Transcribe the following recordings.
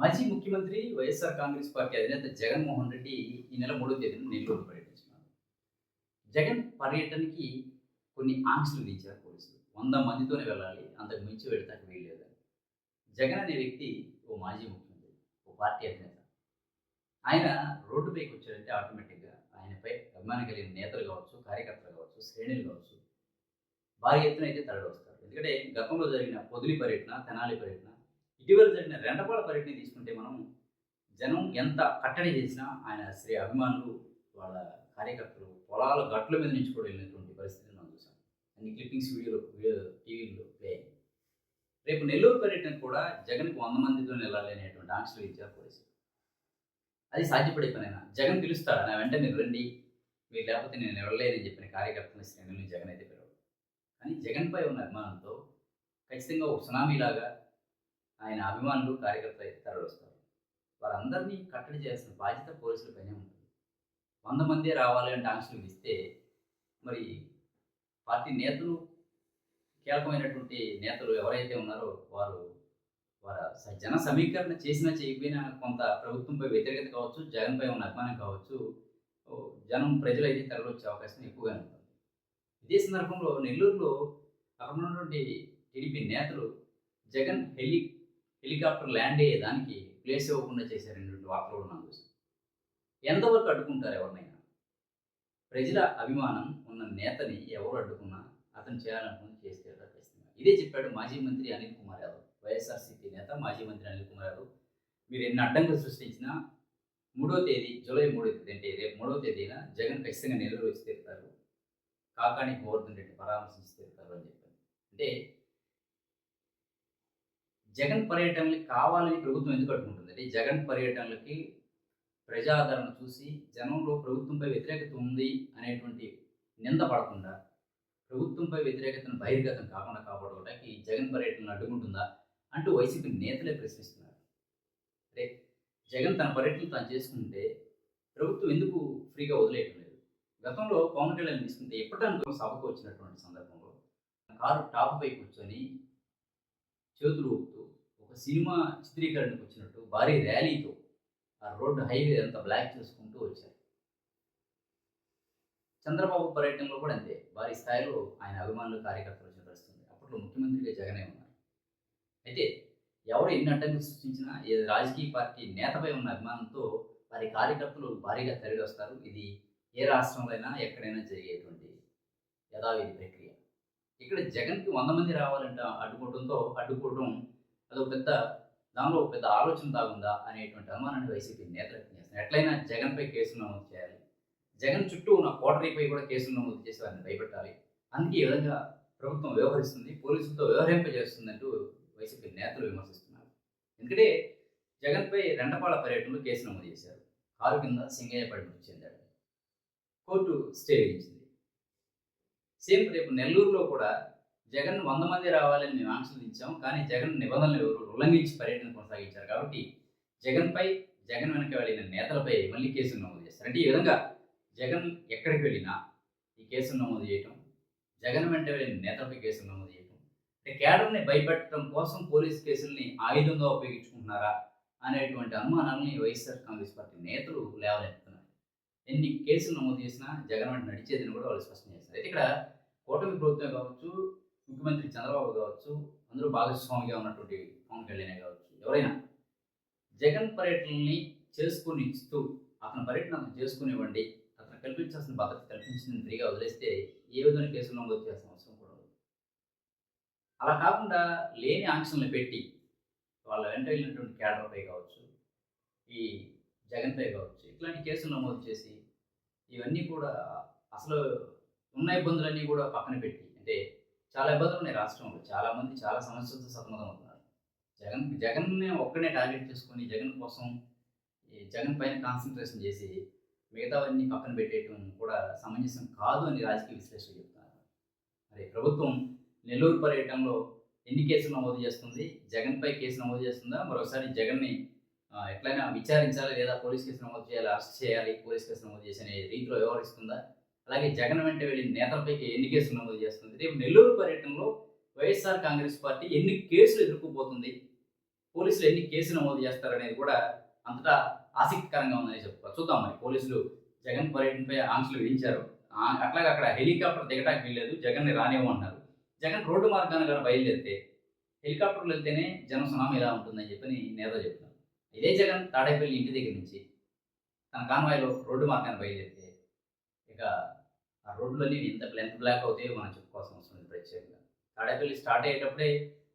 మాజీ ముఖ్యమంత్రి వైఎస్ఆర్ కాంగ్రెస్ పార్టీ అధినేత జగన్మోహన్ రెడ్డి ఈ నెల మూడో తేదీన నెల్లూరు పర్యటించినారు. జగన్ పర్యటనకి కొన్ని ఆంక్షలు విధించారు పోలీసులు. వంద మందితోనే వెళ్ళాలి అంతకు మించి వెళ్తాకు వీల్లేదని. జగన్ అనే వ్యక్తి ఓ మాజీ ముఖ్యమంత్రి ఓ పార్టీ అధినేత. ఆయన రోడ్డుపైకి వచ్చారంటే ఆటోమేటిక్గా ఆయనపై అభిమానం కలిగిన నేతలు కావచ్చు కార్యకర్తలు కావచ్చు శ్రేణులు కావచ్చు భారీ ఎత్తున అయితే తరలి వస్తారు. ఎందుకంటే గతంలో జరిగిన పొదిలి పర్యటన తెనాలి పర్యటన ఇటీవల జరిగిన రెండపాల పర్యటన తీసుకుంటే మనం జనం ఎంత కట్టడి చేసినా ఆయన శ్రీ అభిమానులు వాళ్ళ కార్యకర్తలు పొలాల గట్ల మీద నుంచి కూడా వెళ్ళినటువంటి పరిస్థితిని మనం చూసాం. అన్ని క్లిప్పింగ్స్ వీడియోలో వీడియో టీవీలో ప్లే రేపు నెల్లూరు పర్యటన కూడా జగన్కి వంద మందితో వెళ్ళాలి అనేటువంటి ఆంక్షలు ఇచ్చారు పోలీసులు. అది సాధ్యపడే పనైనా? జగన్ పిలుస్తాడు? నా వెంట మీరు రండి. మీరు లేకపోతే నేను వెళ్ళలేదని చెప్పిన కార్యకర్తల శ్రేణుల్ని జగన్ అయితే పిలవడు. కానీ జగన్పై ఉన్న అభిమానంతో ఖచ్చితంగా ఒక సునామీలాగా ఆయన అభిమానులు కార్యకర్తలు అయితే తరలిస్తారు వారందరినీ కట్టడి చేయాల్సిన బాధ్యత పోలీసులపైనే ఉంటుంది. వంద మందే రావాలి అంటే ఆంక్షలు విధిస్తే మరి పార్టీ నేతలు కీలకమైనటువంటి నేతలు ఎవరైతే ఉన్నారో వారు వారు జన సమీకరణ చేసినా చేయకపోయినా కొంత ప్రభుత్వంపై వ్యతిరేకత కావచ్చు జగన్పై ఉన్న అభిమానం కావచ్చు జనం ప్రజలు అయితే తరలివచ్చే అవకాశం ఎక్కువగా ఉంటుంది. ఇదే సందర్భంలో నెల్లూరులో అక్కడ ఉన్నటువంటి టీడీపీ నేతలు జగన్ హెలి హెలికాప్టర్ ల్యాండ్ అయ్యేదానికి ప్లేస్ ఇవ్వకుండా చేశారనేటువంటి వార్తలు కూడా మనం చూసాం ఎంతవరకు అడ్డుకుంటారు ఎవరినైనా? ప్రజల అభిమానం ఉన్న నేతని ఎవరు అడ్డుకున్నా అతను చేయాలనుకుని చేస్తే ఖచ్చితంగా? ఇదే చెప్పాడు మాజీ మంత్రి అనిల్ కుమార్ యాదవ్. వైఎస్ఆర్సీపీ నేత మాజీ మంత్రి అనిల్ కుమార్ యాదవ్. మీరు ఎన్ని అడ్డంకులు సృష్టించినా మూడో తేదీ జూలై మూడో తేదీ అంటే రేపు మూడో తేదీన జగన్ ఖచ్చితంగా నెల్లూరు వచ్చి తీరుతారు. కాకాని గోవర్ధన్ రెడ్డి పరామర్శించి తీరుతారు అని చెప్పారు. అంటే జగన్ పర్యటనలు కావాలని ప్రభుత్వం ఎందుకు అడుగుంటుంది అంటే జగన్ పర్యటనలకి ప్రజాదరణ చూసి జనంలో ప్రభుత్వంపై వ్యతిరేకత ఉంది అనేటువంటి నింద పడకుండా ప్రభుత్వంపై వ్యతిరేకతను బహిర్గతం కాకుండా కాపాడుకోవడానికి జగన్ పర్యటనలు అడ్డుకుంటుందా అంటూ వైసీపీ నేతలే ప్రశ్నిస్తున్నారు. అంటే జగన్ తన పర్యటనలు తాను చేసుకుంటే ప్రభుత్వం ఎందుకు ఫ్రీగా వదిలేయటం లేదు? గతంలో పవన్ కళ్యాణ్ తీసుకుంటే ఎప్పటికీ సభకు వచ్చినటువంటి సందర్భంలో కారు టాప్ పై కూర్చొని చేతులు ఊపుతూ ఒక సినిమా చిత్రీకరణకు వచ్చినట్టు భారీ ర్యాలీతో ఆ రోడ్డు హైవే అంతా బ్లాక్ చేసుకుంటూ వచ్చారు. చంద్రబాబు పర్యటనలో కూడా అంతే. భారీ స్థాయిలో ఆయన అభిమానులు కార్యకర్తలు వచ్చిన అప్పట్లో ముఖ్యమంత్రిగా జగనే ఉన్నారు. అయితే ఎవరు ఎన్ని అడ్డంకులు సృష్టించినా ఏ రాజకీయ పార్టీ నేతపై ఉన్న అభిమానంతో వారి కార్యకర్తలు భారీగా తరలి వస్తారు ఇది ఏ రాష్ట్రంలో అయినా ఎక్కడైనా జరిగేటువంటి యథావిధి ప్రక్రియ. ఇక్కడ జగన్కి వంద మంది రావాలంటే అడ్డుకోవడంతో అడ్డుకోవడం అదొక పెద్ద దానిలో పెద్ద ఆలోచన దాగుందా అనేటువంటి అనుమానాన్ని వైసీపీ నేతలు వ్యక్తం చేస్తున్నారు. ఎట్లయినా జగన్పై కేసు నమోదు చేయాలి. జగన్ చుట్టూ ఉన్న కోటరీపై కూడా కేసులు నమోదు చేసి వారిని భయపెట్టాలి. అందుకే ఈ విధంగా ప్రభుత్వం వ్యవహరిస్తుంది పోలీసులతో వ్యవహరింపజేస్తుందంటూ వైసీపీ నేతలు విమర్శిస్తున్నారు. ఎందుకంటే జగన్పై రెండపాళ పర్యటనలో కేసు నమోదు చేశారు. కారు కింద సింగయ్య పడి మృతి చెందాడు. కోర్టు స్టే విధించింది. సేమ్ రేపు నెల్లూరులో కూడా జగన్ వంద మంది రావాలని మేము ఆంక్షలు ఇచ్చాము కానీ జగన్ నిబంధనలు ఎవరు ఉల్లంఘించి పర్యటన కొనసాగించారు కాబట్టి జగన్పై జగన్ వెనక వెళ్ళిన నేతలపై మళ్ళీ కేసులు నమోదు చేస్తారు. అంటే ఈ విధంగా జగన్ ఎక్కడికి వెళ్ళినా ఈ కేసులు నమోదు చేయటం జగన్ వెంట వెళ్ళిన నేతలపై కేసులు నమోదు చేయటం అంటే కేడర్ని భయపెట్టడం కోసం పోలీస్ కేసుల్ని ఆయుధంగా ఉపయోగించుకుంటున్నారా అనేటువంటి అనుమానాలని వైఎస్ఆర్ కాంగ్రెస్ పార్టీ నేతలు లేవలేదు ఎన్ని కేసులు నమోదు చేసినా జగన్ వెంట నడిచేదని కూడా వాళ్ళు స్పష్టం చేస్తారు అయితే ఇక్కడ కూటమి ప్రభుత్వం కావచ్చు ముఖ్యమంత్రి చంద్రబాబు కావచ్చు అందరూ భాగస్వామిగా ఉన్నటువంటి పవన్ కళ్యాణ్ కావచ్చు ఎవరైనా జగన్ పర్యటనని చేసుకుని ఇస్తూ అతని పర్యటన అతను చేసుకునివ్వండి అతను కల్పించాల్సిన భద్రత కల్పించిన ఫ్రీగా వదిలేస్తే ఏ విధమైన కేసులు నమోదు చేయాల్సిన అవసరం కూడా ఉంది అలా కాకుండా లేని ఆంక్షలను పెట్టి వాళ్ళ వెంట వెళ్ళినటువంటి క్యాడర్పై కావచ్చు ఈ జగన్పై కావచ్చు ఇట్లాంటి కేసులు నమోదు చేసి ఇవన్నీ కూడా అసలు ఉన్న ఇబ్బందులన్నీ కూడా పక్కన పెట్టి అంటే చాలా ఇబ్బందులు ఉన్నాయి రాష్ట్రంలో. చాలా మంది చాలా సమస్యలతో సతమతం అవుతున్నారు జగన్ జగన్ ఒక్కనే టార్గెట్ చేసుకొని జగన్ కోసం ఈ జగన్ పైన కాన్సన్ట్రేషన్ చేసి మిగతావన్నీ పక్కన పెట్టేయటం కూడా సమంజసం కాదు అని రాజకీయ విశ్లేషకులు చెప్తున్నారు. మరి ప్రభుత్వం నెల్లూరు పర్యటనలో ఎన్ని కేసులు నమోదు చేస్తుంది? జగన్పై కేసు నమోదు చేస్తుందా? మరోసారి జగన్ని ఎట్లయినా విచారించాలి లేదా పోలీస్ కేసు నమోదు చేయాలి అరెస్ట్ చేయాలి పోలీస్ కేసు నమోదు చేసి అనే రీతిలో వ్యవహరిస్తుందా? అలాగే జగన్ వెంట వెళ్ళిన నేతలపైకి ఎన్ని కేసులు నమోదు చేస్తుంది? రేపు నెల్లూరు పర్యటనలో వైఎస్ఆర్ కాంగ్రెస్ పార్టీ ఎన్ని కేసులు ఎదుర్కోబోతుంది? పోలీసులు ఎన్ని కేసులు నమోదు చేస్తారనేది కూడా అంతటా ఆసక్తికరంగా ఉందని చెప్పుకోవాలి. చూద్దాం మరి. పోలీసులు జగన్ పర్యటనపై ఆంక్షలు విధించారు. అట్లాగే అక్కడ హెలికాప్టర్ దిగడానికి వీల్లేదు. జగన్ని రానివ్వమన్నారు జగన్ రోడ్డు మార్గాన్ని కానీ బయలుదేరితే హెలికాప్టర్లు వెళ్తేనే జన సునామీ ఇలా ఉంటుందని చెప్పని నేత చెప్తున్నారు. ఇదే జగన్ తాడేపల్లి ఇంటి దగ్గర నుంచి తన కాన్వాయ్లో రోడ్డు మార్గాన్ని బయలుదేరితే ఇక ఆ రోడ్లన్నీ ఎంత లెంత్ బ్లాక్ అవుతాయో మనం చెప్పుకోవాల్సిన అవసరం ఉంది ప్రత్యేకంగా. తాడేపల్లి స్టార్ట్ అయ్యేటప్పుడే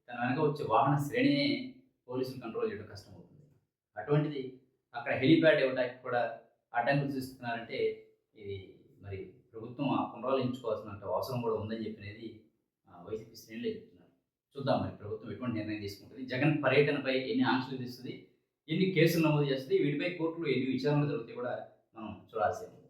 తన వెనక వచ్చే వాహన శ్రేణిని పోలీసులు కంట్రోల్ చేయడం కష్టమవుతుంది. అటువంటిది అక్కడ హెలిప్యాడ్ ఇవ్వడానికి కూడా అడ్డంకులు చూస్తున్నారంటే ఇది మరి ప్రభుత్వం ఆ పునరాలోచించుకోవాల్సిన అవసరం కూడా ఉందని చెప్పినది వైసీపీ శ్రేణులే చెప్తున్నారు. చూద్దాం మరి ప్రభుత్వం ఎటువంటి నిర్ణయం తీసుకుంటుంది. జగన్ పర్యటనపై ఎన్ని ఆంక్షలు తీస్తుంది ఎన్ని కేసులు నమోదు చేస్తుంది వీటిపై కోర్టులో ఎన్ని విచారణలు జరుగుతాయి కూడా మనం చూడాల్సింది.